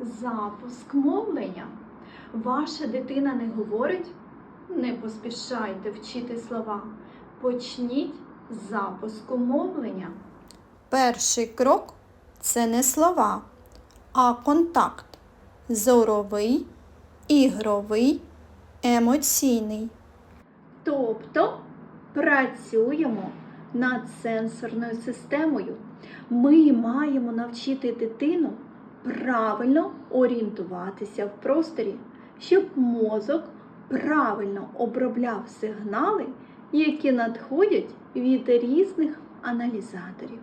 запуск мовлення. Ваша дитина не говорить? Не поспішайте вчити слова. Почніть з запуску мовлення. Перший крок це не слова, а контакт зоровий, ігровий, емоційний. Тобто працюємо над сенсорною системою. Ми маємо навчити дитину правильно орієнтуватися в просторі, щоб мозок правильно обробляв сигнали, які надходять від різних аналізаторів.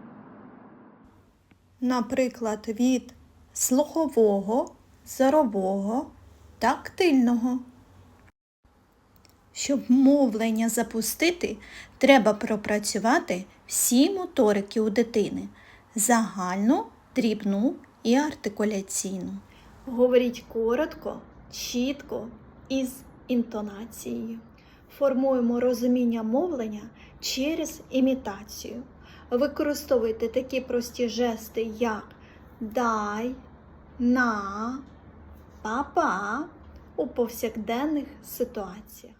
Наприклад, від слухового, зорового, тактильного. Щоб мовлення запустити, треба пропрацювати всі моторики у дитини загальну, дрібну і артикуляційну. Говоріть коротко, чітко і з інтонацією. Формуємо розуміння мовлення через імітацію. Використовуйте такі прості жести, як дай, на, папа у повсякденних ситуаціях.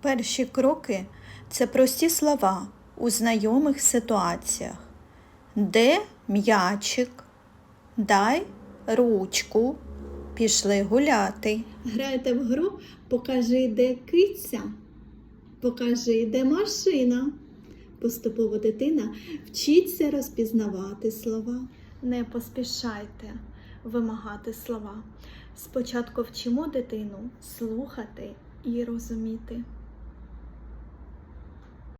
Перші кроки це прості слова у знайомих ситуаціях. Де м'ячик? Дай ручку. Пішли гуляти. Граєте в гру, покажи, де киця, покажи, де машина. Поступово дитина вчиться розпізнавати слова. Не поспішайте вимагати слова. Спочатку вчимо дитину слухати і розуміти.